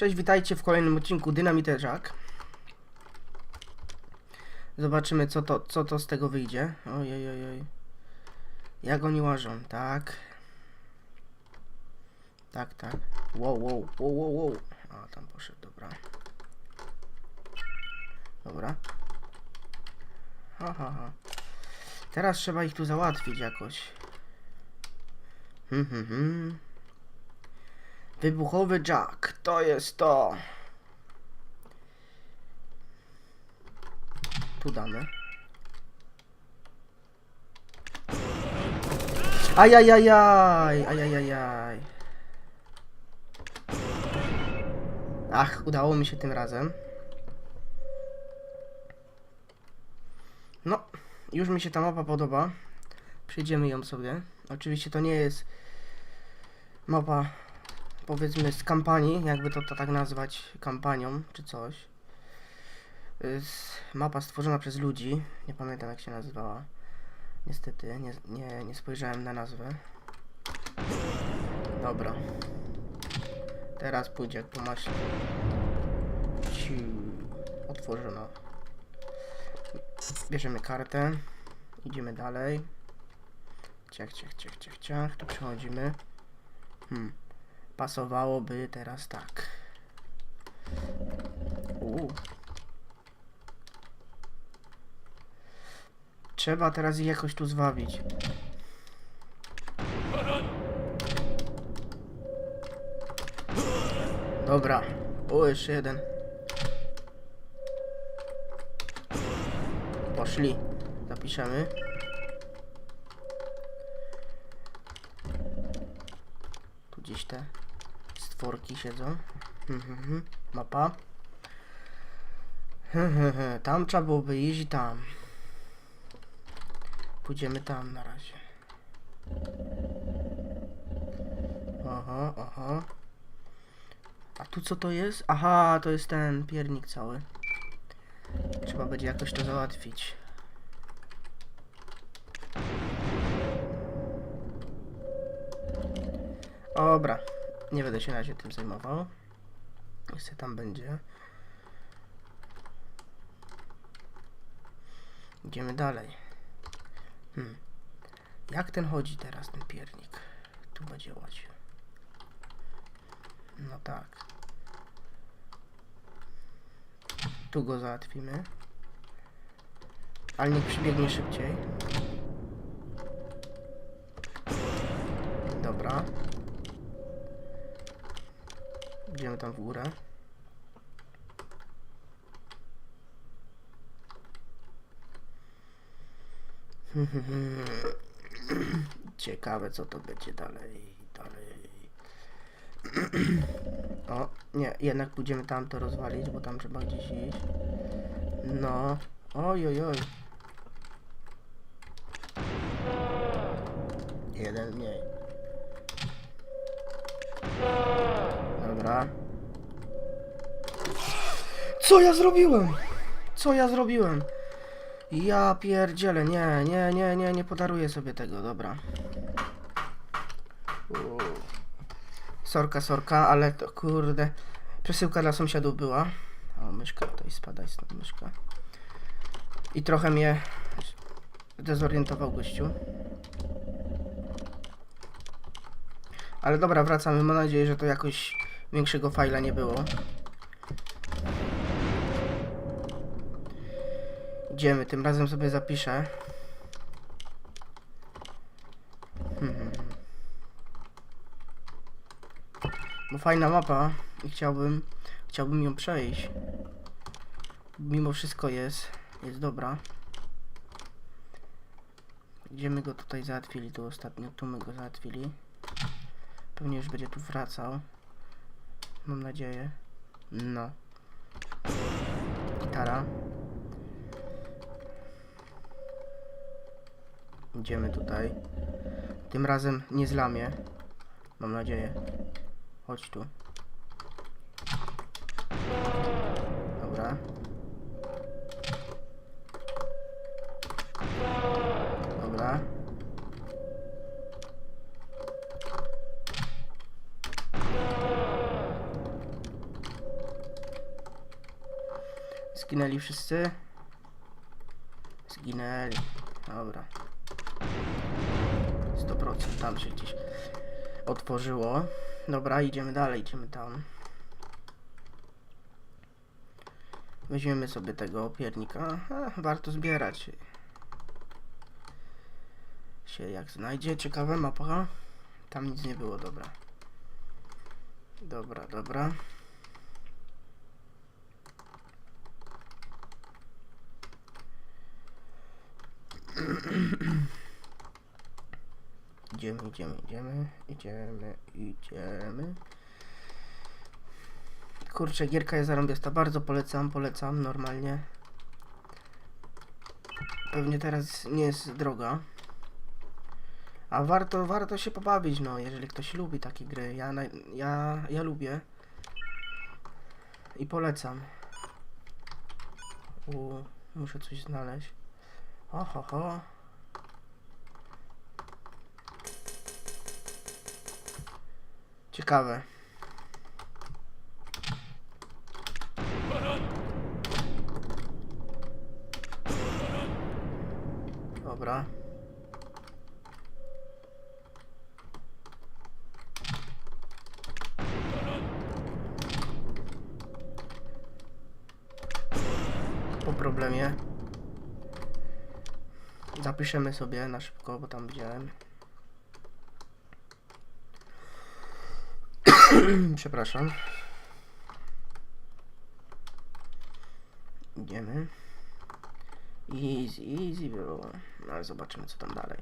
Cześć, witajcie w kolejnym odcinku Dynamite Jack. Zobaczymy co to, co to z tego wyjdzie. Ojej, ojej, oj. Jak oni łażą, tak. Tak, tak. Wow, wow, wow, wow, wow. A, tam poszedł, dobra. Dobra. Ha, ha, ha. Teraz trzeba ich tu załatwić jakoś. Hmm, hmm, hmm. Wybuchowy Jack, to jest to. Tu damy. Ajajajaj, ajajajaj. Ach, udało mi się tym razem. No, już mi się ta mapa podoba. Przejdziemy ją sobie. Oczywiście to nie jest mapa powiedzmy z kampanii, jakby to, to tak nazwać kampanią czy coś. Jest mapa stworzona przez ludzi. Nie pamiętam jak się nazywała. Niestety, nie, nie, nie spojrzałem na nazwę. Dobra. Teraz pójdzie jak po maśle. Ciu. Otworzono. Bierzemy kartę. Idziemy dalej. Ciach, ciach, ciach, ciach, ciach. Tu przechodzimy. Hmm. Pasowałoby teraz tak. Trzeba teraz ich jakoś tu zwabić. Dobra. O, jeszcze jeden. Poszli. Zapiszemy. Tu gdzieś te stworki siedzą. Mhm, mhm. Mapa. Tam trzeba byłoby iść i tam. Pójdziemy tam na razie. Aha, aha. A tu co to jest? Aha, to jest ten piernik cały. Trzeba będzie jakoś to załatwić. Dobra, nie będę się na razie tym zajmował. Niech se tam będzie. Idziemy dalej. Hmm. Jak ten chodzi teraz, ten piernik? Tu będzie łaził. No tak. Tu go załatwimy. Ale niech przybiegnie szybciej. Dobra. Idziemy tam w górę. Ciekawe co to będzie dalej, dalej. O, nie, jednak pójdziemy tam to rozwalić, bo tam trzeba gdzieś iść. No, oj, oj, oj. Jeden mniej. Dobra. Co ja zrobiłem? Co ja zrobiłem? Ja pierdzielę, nie, nie, nie, nie, nie podaruję sobie tego, dobra. Uuu. Sorka, sorka, ale to kurde. Przesyłka dla sąsiadów była. O, myszka, to i spadaj stąd myszka. I trochę mnie dezorientował gościu. Ale dobra, wracamy. Mam nadzieję, że to jakoś większego fajla nie było. Idziemy, tym razem sobie zapiszę. Hmm. Bo fajna mapa i chciałbym, chciałbym ją przejść. Mimo wszystko jest, jest dobra. Gdzie my go tutaj załatwili, tu ostatnio, tu my go załatwili. Pewnie już będzie tu wracał. Mam nadzieję. No. Gitara. Idziemy tutaj. Tym razem nie zlamie. Mam nadzieję. Chodź tu. Dobra. Zginęli wszyscy? Zginęli. Dobra. 100% tam się gdzieś otworzyło. Dobra, idziemy dalej, idziemy tam. Weźmiemy sobie tego piernika. A, warto zbierać. Się jak znajdzie. Ciekawa mapa. Tam nic nie było, dobra. Dobra, dobra. Idziemy, idziemy, idziemy, idziemy, idziemy. Kurczę, gierka jest zarąbiasta, bardzo polecam, polecam, normalnie. Pewnie teraz nie jest droga. A warto, warto się pobawić, no, jeżeli ktoś lubi takie gry. Ja, ja, ja lubię. I polecam. U, muszę coś znaleźć. Oho, ho. Ciekawe. Dobra. Problemie. Zapiszemy sobie na szybko, bo tam widziałem. Przepraszam. Idziemy. Easy, easy było. No ale zobaczymy co tam dalej.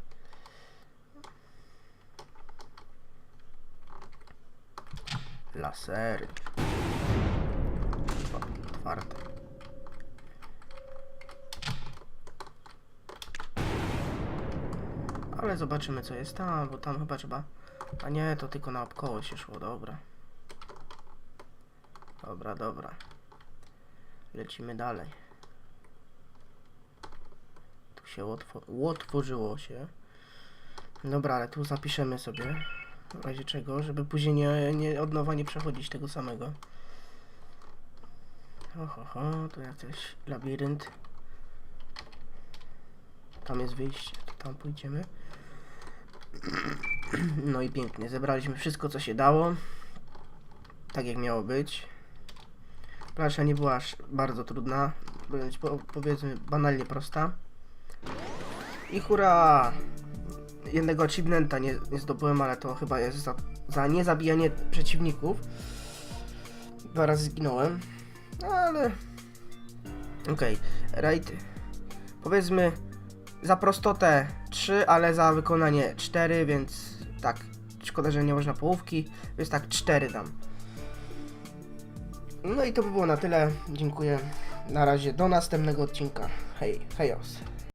Lasery. Otwa- Otwarte. Ale zobaczymy co jest tam, bo tam chyba trzeba... A nie, to tylko naokoło się szło, dobra. Dobra, dobra. Lecimy dalej. Tu się otwo- otworzyło się. Dobra, ale tu zapiszemy sobie. W razie czego, żeby później nie, nie od nowa nie przechodzić tego samego. Oho, ho, tu jakiś labirynt. Tam jest wyjście, to tam pójdziemy. No i pięknie, zebraliśmy wszystko co się dało. Tak jak miało być. Plansza nie była aż bardzo trudna, bądź po, powiedzmy banalnie prosta. I hurra! Jednego achievementa nie, nie zdobyłem, ale to chyba jest za, za niezabijanie przeciwników. Dwa razy zginąłem, ale... Okej, raid. Powiedzmy za prostotę 3, ale za wykonanie 4, więc tak. Szkoda, że nie można połówki, więc tak 4 dam. No i to by było na tyle. Dziękuję. Na razie do następnego odcinka. Hej, hejos.